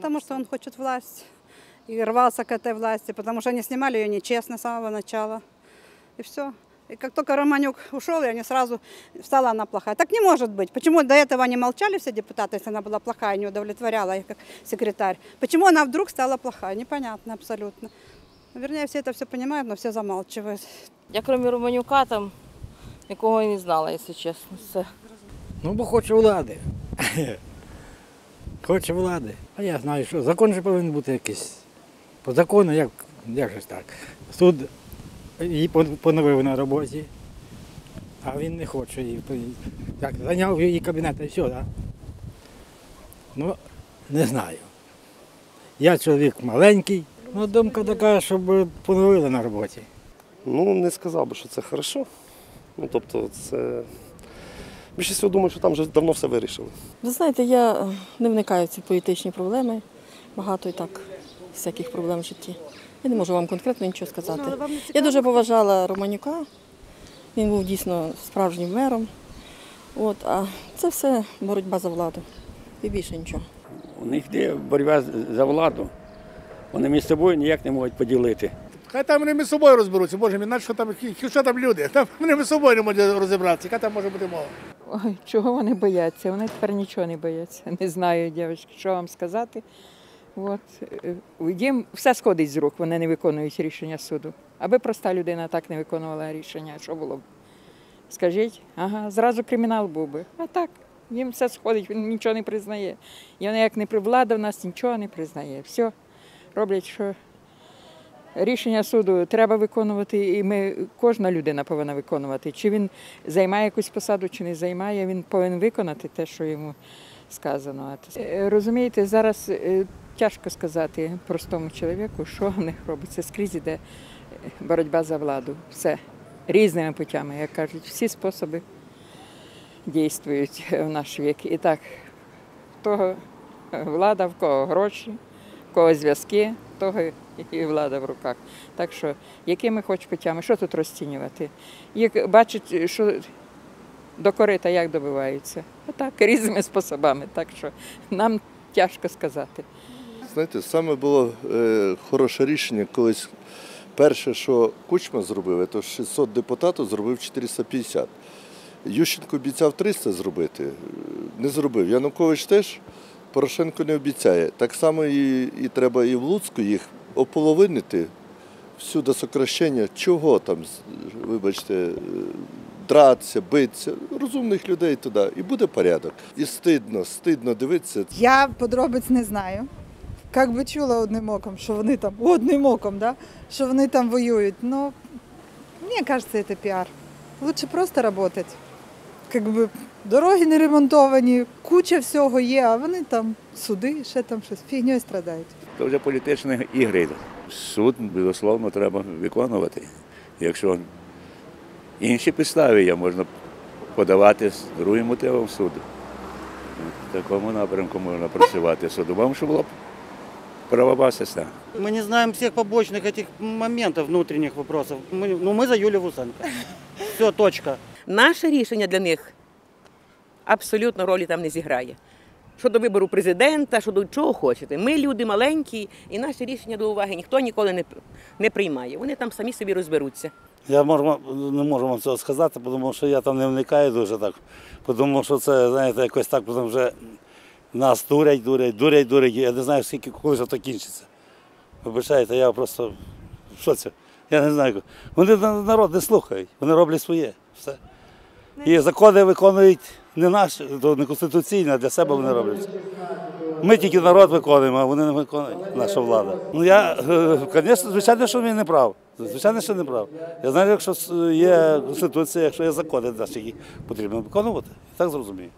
Потому что он хочет власть и рвался к этой власти, потому что они снимали ее нечестно с самого начала. И все. И как только Романюк ушел, и они сразу стала она плохая. Так не может быть. Почему до этого они молчали все депутаты, если она была плохая, не удовлетворяла их как секретарь? Почему она вдруг стала плохая? Непонятно абсолютно. Вернее, все это все понимают, но все замалчивают. Я крім Романюка там нікого і не знала, якщо чесно. Все. Ну, бо хоче влади. Хоче влади. А я знаю, що закон же повинен бути якийсь. По закону, як, як же так. Суд її поновив на роботі, а він не хоче її. Так, зайняв її кабінет і все, так? Ну, не знаю. Я чоловік маленький, ну думка така, щоб поновили на роботі. Ну, не сказав би, що це хорошо. Ну, тобто, це. Більше всього думаю, що там вже давно все вирішили. Ви знаєте, я е, не вникаю в ці політичні проблеми. Багато і так всяких проблем в житті. Я не можу вам конкретно нічого сказати. Я дуже поважала Романюка. Він був дійсно справжнім мером. От, а це все боротьба за владу. І більше нічого. У них йде боротьба за владу. Вони між собою ніяк не можуть поділити. Хай там вони між собою розберуться, боже мій, що там, що там люди? Там вони між собою не можуть розібратися, яка там може бути мова. Ой, чого вони бояться? Вони тепер нічого не бояться. Не знаю, дівчатки, що вам сказати. От. е, Їм все сходить з рук, вони не виконують рішення суду. Аби проста людина так не виконувала рішення, що було б? Скажіть, ага, зразу кримінал був би. А так, їм все сходить, він нічого не признає. І вони як не влада в нас нічого не признає. Все роблять, що рішення суду треба виконувати, і ми кожна людина повинна виконувати. Чи він займає якусь посаду, чи не займає, він повинен виконати те, що йому сказано. Е, Розумієте, зараз е, тяжко сказати простому чоловіку, що в них робиться. Скрізь іде е, боротьба за владу. Все різними путями, як кажуть, всі способи дійствують в наш вік. І так, в того влада, в кого гроші, в кого зв'язки, того і влада в руках. Так що, якими хоч путями, що тут розцінювати? Як бачать, що до корита як добиваються? Отак, різними способами. Так що нам тяжко сказати. Знаєте, саме було е, хороше рішення колись. Перше, що Кучма зробив, це 600 депутатів зробив 450. Ющенко обіцяв 300 зробити, не зробив. Янукович теж Порошенко не обіцяє. Так само і, і треба і в Луцьку їх ополовинити всюди сокращення. Чого там, вибачте, е, дратися, битися, розумних людей туди, і буде порядок. І стидно, стидно дивитися. Я подробиць не знаю. Як би чула одним оком, що вони там, одним оком, да? що вони там воюють. Ну, мені кажется, це піар. Лучше просто працювати Как би дороги не ремонтовані, куча всього є, а вони там суди, ще там щось фігньою страдають. Це вже політичні ігри. Суд, безусловно, треба виконувати. Якщо інші підстави є, можна подавати з другим мотивом в суд. В такому напрямку можна працювати судом, щоб була правова система. Мы не знаем всех побочных этих моментов, внутренних вопросов. Мы, ну, мы за Юлию Вусенко. Все, точка. Наше рішення для них абсолютно ролі там не зіграє. Щодо вибору президента, щодо чого хочете. Ми люди маленькі, і наші рішення до уваги ніхто ніколи не, не приймає. Вони там самі собі розберуться. Я можу, не можу вам цього сказати, тому що я там не вникаю дуже так. Тому що це, знаєте, якось так потім вже нас дурять, дурять, дурять, дурять. Я не знаю, скільки коли це кінчиться. Вибачайте, я просто що це? Я не знаю. Вони народ не слухають, вони роблять своє. Все. І закони виконують не наші, то не конституційні, а для себе вони роблять. Ми тільки народ виконуємо, а вони не виконують, наша влада. Ну я, звісно, звичайно, що він не прав. Звичайно, що не прав. Я знаю, якщо є конституція, якщо є закони, наші, які потрібно виконувати. Так зрозумію.